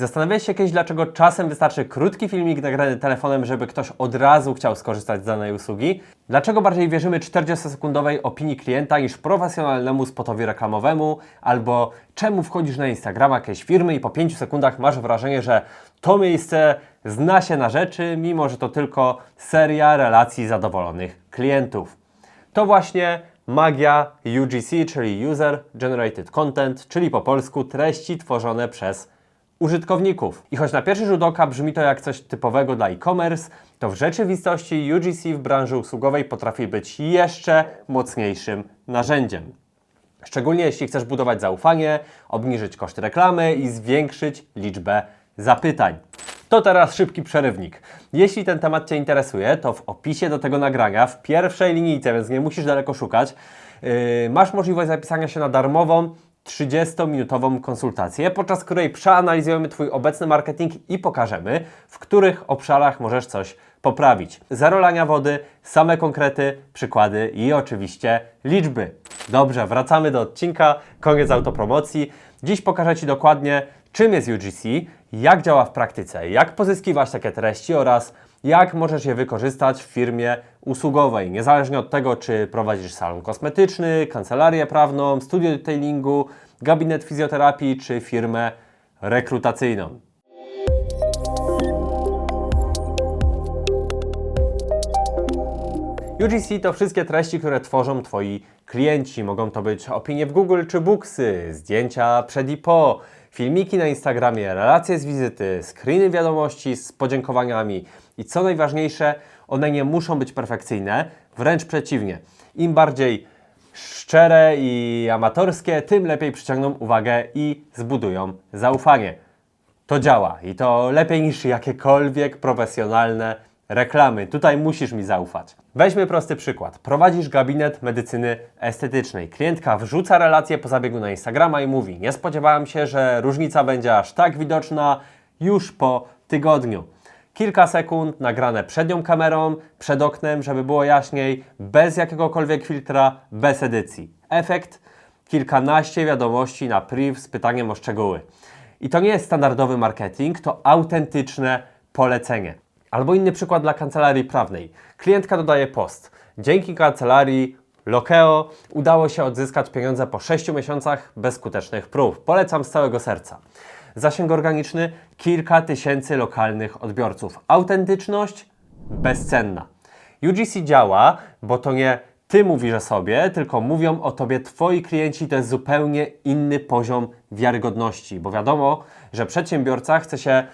Zastanawiałeś się kiedyś, dlaczego czasem wystarczy krótki filmik nagrany telefonem, żeby ktoś od razu chciał skorzystać z danej usługi? Dlaczego bardziej wierzymy 40-sekundowej opinii klienta niż profesjonalnemu spotowi reklamowemu? Albo czemu wchodzisz na Instagrama jakiejś firmy i po 5 sekundach masz wrażenie, że to miejsce zna się na rzeczy, mimo że to tylko seria relacji zadowolonych klientów? To właśnie magia UGC, czyli User Generated Content, czyli po polsku treści tworzone przez użytkowników. I choć na pierwszy rzut oka brzmi to jak coś typowego dla e-commerce, to w rzeczywistości UGC w branży usługowej potrafi być jeszcze mocniejszym narzędziem. Szczególnie jeśli chcesz budować zaufanie, obniżyć koszty reklamy i zwiększyć liczbę zapytań. To teraz szybki przerywnik. Jeśli ten temat Cię interesuje, to w opisie do tego nagrania, w pierwszej linijce, więc nie musisz daleko szukać, yy, masz możliwość zapisania się na darmową 30-minutową konsultację, podczas której przeanalizujemy Twój obecny marketing i pokażemy, w których obszarach możesz coś poprawić. Zero lania wody, same konkrety, przykłady i oczywiście liczby. Dobrze, wracamy do odcinka, koniec autopromocji. Dziś pokażę Ci dokładnie, czym jest UGC, jak działa w praktyce, jak pozyskiwać takie treści oraz jak możesz je wykorzystać w firmie usługowej, niezależnie od tego, czy prowadzisz salon kosmetyczny, kancelarię prawną, studio detailingu, gabinet fizjoterapii, czy firmę rekrutacyjną. UGC to wszystkie treści, które tworzą Twoi klienci. Mogą to być opinie w Google czy Booksy, zdjęcia przed i po, filmiki na Instagramie, relacje z wizyty, screeny wiadomości z podziękowaniami i co najważniejsze, one nie muszą być perfekcyjne, wręcz przeciwnie. Im bardziej szczere i amatorskie, tym lepiej przyciągną uwagę i zbudują zaufanie. To działa i to lepiej niż jakiekolwiek profesjonalne reklamy. Tutaj musisz mi zaufać. Weźmy prosty przykład. Prowadzisz gabinet medycyny estetycznej. Klientka wrzuca relację po zabiegu na Instagrama i mówi: Nie spodziewałam się, że różnica będzie aż tak widoczna już po tygodniu. Kilka sekund nagrane przed nią kamerą, przed oknem, żeby było jaśniej, bez jakiegokolwiek filtra, bez edycji. Efekt? Kilkanaście wiadomości na priv z pytaniem o szczegóły. I to nie jest standardowy marketing, to autentyczne polecenie. Albo inny przykład dla kancelarii prawnej. Klientka dodaje post. Dzięki kancelarii Lokeo udało się odzyskać pieniądze po 6 miesiącach bezskutecznych prób. Polecam z całego serca. Zasięg organiczny kilka tysięcy lokalnych odbiorców. Autentyczność bezcenna. UGC działa, bo to nie ty mówisz o sobie, tylko mówią o tobie twoi klienci. To jest zupełnie inny poziom wiarygodności, bo wiadomo, że przedsiębiorca chce się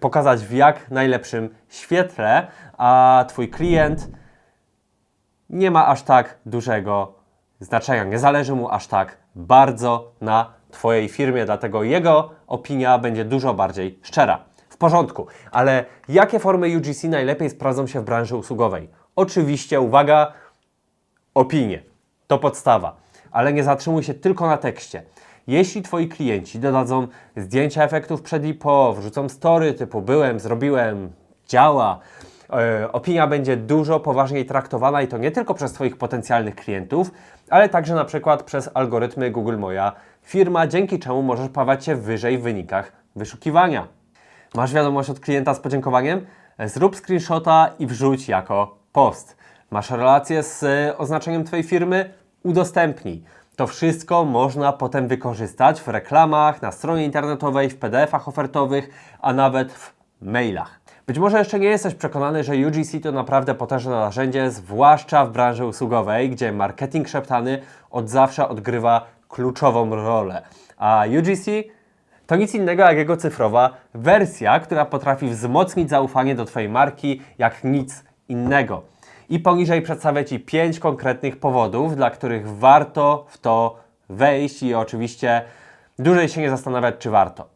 pokazać w jak najlepszym świetle, a twój klient nie ma aż tak dużego znaczenia, nie zależy mu aż tak bardzo na Twojej firmie, dlatego jego opinia będzie dużo bardziej szczera. W porządku, ale jakie formy UGC najlepiej sprawdzą się w branży usługowej? Oczywiście, uwaga, opinie. To podstawa. Ale nie zatrzymuj się tylko na tekście. Jeśli Twoi klienci dodadzą zdjęcia efektów przed i po, wrzucą story typu byłem, zrobiłem, działa, e, opinia będzie dużo poważniej traktowana i to nie tylko przez Twoich potencjalnych klientów, ale także na przykład przez algorytmy Google Moja firma, dzięki czemu możesz pawać się wyżej w wynikach wyszukiwania. Masz wiadomość od klienta z podziękowaniem? Zrób screenshota i wrzuć jako post. Masz relację z e, oznaczeniem Twojej firmy? Udostępnij. To wszystko można potem wykorzystać w reklamach, na stronie internetowej, w PDF-ach ofertowych, a nawet w mailach. Być może jeszcze nie jesteś przekonany, że UGC to naprawdę potężne narzędzie, zwłaszcza w branży usługowej, gdzie marketing szeptany od zawsze odgrywa kluczową rolę. A UGC to nic innego jak jego cyfrowa wersja, która potrafi wzmocnić zaufanie do Twojej marki jak nic innego. I poniżej przedstawię Ci pięć konkretnych powodów, dla których warto w to wejść i oczywiście dłużej się nie zastanawiać, czy warto.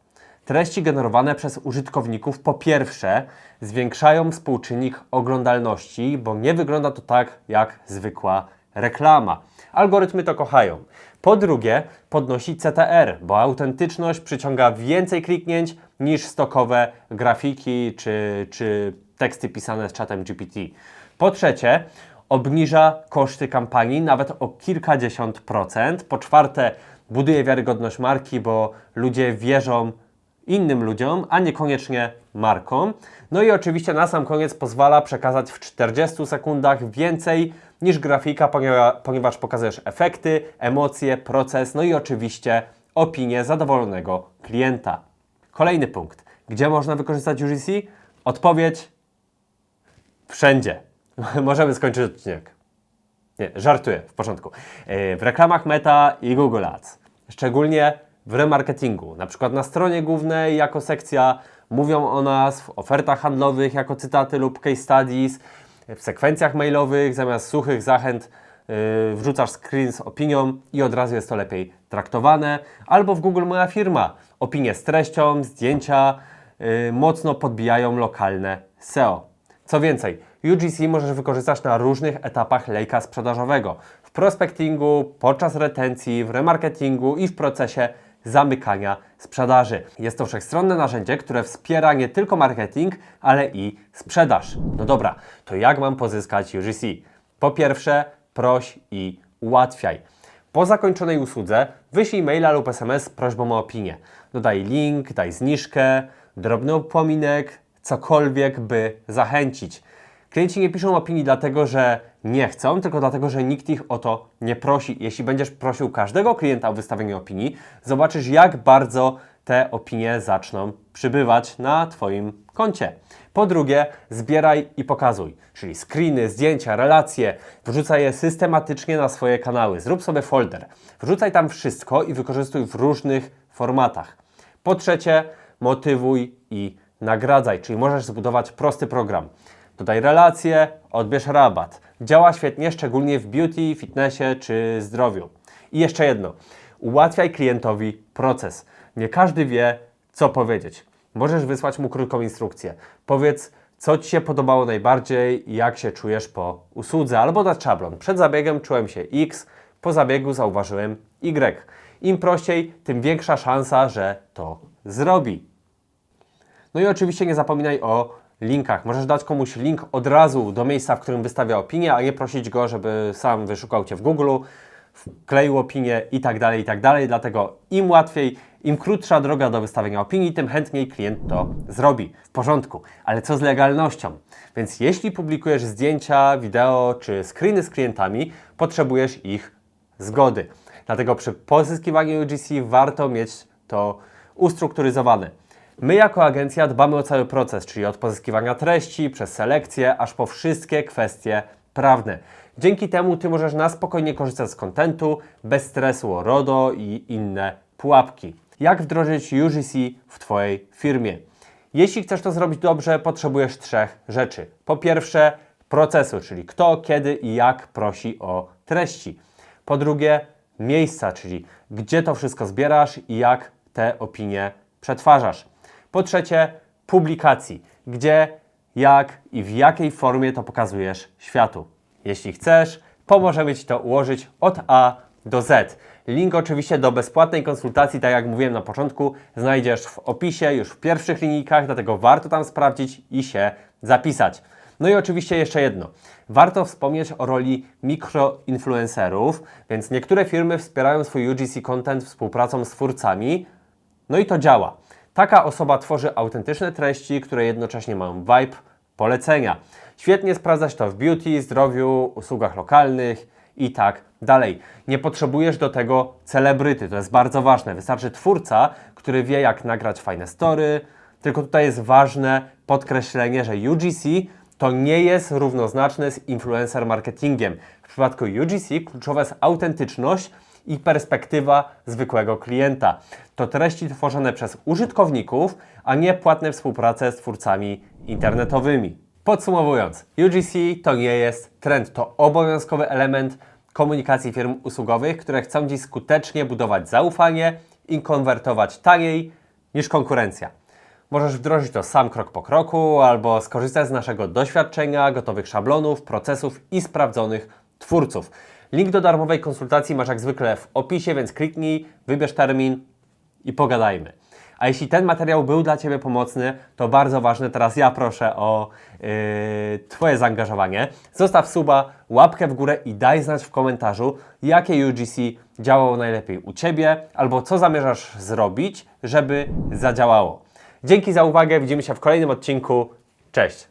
Treści generowane przez użytkowników po pierwsze zwiększają współczynnik oglądalności, bo nie wygląda to tak jak zwykła reklama. Algorytmy to kochają. Po drugie, podnosi CTR, bo autentyczność przyciąga więcej kliknięć niż stokowe grafiki czy, czy teksty pisane z czatem GPT. Po trzecie, obniża koszty kampanii nawet o kilkadziesiąt procent. Po czwarte, buduje wiarygodność marki, bo ludzie wierzą innym ludziom, a niekoniecznie markom. No i oczywiście na sam koniec pozwala przekazać w 40 sekundach więcej niż grafika, poniewa- ponieważ pokazujesz efekty, emocje, proces, no i oczywiście opinię zadowolonego klienta. Kolejny punkt. Gdzie można wykorzystać UGC? Odpowiedź wszędzie. Możemy skończyć odcinek. Nie, żartuję, w porządku. Yy, W reklamach Meta i Google Ads. Szczególnie w remarketingu. Na przykład na stronie głównej jako sekcja mówią o nas, w ofertach handlowych jako cytaty lub case studies, w sekwencjach mailowych zamiast suchych zachęt yy, wrzucasz screen z opinią i od razu jest to lepiej traktowane. Albo w Google Moja Firma. Opinie z treścią, zdjęcia yy, mocno podbijają lokalne SEO. Co więcej, UGC możesz wykorzystać na różnych etapach lejka sprzedażowego. W prospectingu, podczas retencji, w remarketingu i w procesie zamykania sprzedaży. Jest to wszechstronne narzędzie, które wspiera nie tylko marketing, ale i sprzedaż. No dobra, to jak mam pozyskać UGC? Po pierwsze, proś i ułatwiaj. Po zakończonej usłudze wyślij maila lub SMS z prośbą o opinię. Dodaj link, daj zniżkę, drobny upominek, cokolwiek, by zachęcić. Klienci nie piszą opinii dlatego, że nie chcą, tylko dlatego, że nikt ich o to nie prosi. Jeśli będziesz prosił każdego klienta o wystawienie opinii, zobaczysz, jak bardzo te opinie zaczną przybywać na Twoim koncie. Po drugie, zbieraj i pokazuj, czyli screeny, zdjęcia, relacje, wrzucaj je systematycznie na swoje kanały. Zrób sobie folder, wrzucaj tam wszystko i wykorzystuj w różnych formatach. Po trzecie, motywuj i nagradzaj, czyli możesz zbudować prosty program. Dodaj relacje, odbierz rabat. Działa świetnie, szczególnie w beauty, fitnessie czy zdrowiu. I jeszcze jedno. Ułatwiaj klientowi proces. Nie każdy wie, co powiedzieć. Możesz wysłać mu krótką instrukcję. Powiedz, co Ci się podobało najbardziej i jak się czujesz po usłudze, albo dać szablon. Przed zabiegiem czułem się X, po zabiegu zauważyłem Y. Im prościej, tym większa szansa, że to zrobi. No i oczywiście nie zapominaj o linkach. Możesz dać komuś link od razu do miejsca, w którym wystawia opinię, a nie prosić go, żeby sam wyszukał Cię w Google, wkleił opinię i tak dalej, i tak dalej. Dlatego im łatwiej, im krótsza droga do wystawienia opinii, tym chętniej klient to zrobi. W porządku. Ale co z legalnością? Więc jeśli publikujesz zdjęcia, wideo czy screeny z klientami, potrzebujesz ich zgody. Dlatego przy pozyskiwaniu UGC warto mieć to ustrukturyzowane. My jako agencja dbamy o cały proces, czyli od pozyskiwania treści, przez selekcję, aż po wszystkie kwestie prawne. Dzięki temu Ty możesz na spokojnie korzystać z kontentu, bez stresu o RODO i inne pułapki. Jak wdrożyć UGC w Twojej firmie? Jeśli chcesz to zrobić dobrze, potrzebujesz trzech rzeczy. Po pierwsze, procesu, czyli kto, kiedy i jak prosi o treści. Po drugie, miejsca, czyli gdzie to wszystko zbierasz i jak te opinie przetwarzasz. Po trzecie, publikacji, gdzie, jak i w jakiej formie to pokazujesz światu. Jeśli chcesz, pomożemy Ci to ułożyć od A do Z. Link oczywiście do bezpłatnej konsultacji, tak jak mówiłem na początku, znajdziesz w opisie już w pierwszych linijkach, dlatego warto tam sprawdzić i się zapisać. No i oczywiście jeszcze jedno. Warto wspomnieć o roli mikroinfluencerów, więc niektóre firmy wspierają swój UGC content współpracą z twórcami, no i to działa. Taka osoba tworzy autentyczne treści, które jednocześnie mają vibe polecenia. Świetnie sprawdza się to w beauty, zdrowiu, usługach lokalnych i tak dalej. Nie potrzebujesz do tego celebryty, to jest bardzo ważne. Wystarczy twórca, który wie jak nagrać fajne story, tylko tutaj jest ważne podkreślenie, że UGC to nie jest równoznaczne z influencer marketingiem. W przypadku UGC kluczowa jest autentyczność i perspektywa zwykłego klienta. To treści tworzone przez użytkowników, a nie płatne współprace z twórcami internetowymi. Podsumowując, UGC to nie jest trend, to obowiązkowy element komunikacji firm usługowych, które chcą dziś skutecznie budować zaufanie i konwertować taniej niż konkurencja. Możesz wdrożyć to sam krok po kroku, albo skorzystać z naszego doświadczenia, gotowych szablonów, procesów i sprawdzonych twórców. Link do darmowej konsultacji masz jak zwykle w opisie, więc kliknij, wybierz termin i pogadajmy. A jeśli ten materiał był dla Ciebie pomocny, to bardzo ważne, teraz ja proszę o yy, Twoje zaangażowanie. Zostaw suba, łapkę w górę i daj znać w komentarzu, jakie UGC działało najlepiej u Ciebie, albo co zamierzasz zrobić, żeby zadziałało. Dzięki za uwagę, widzimy się w kolejnym odcinku. Cześć!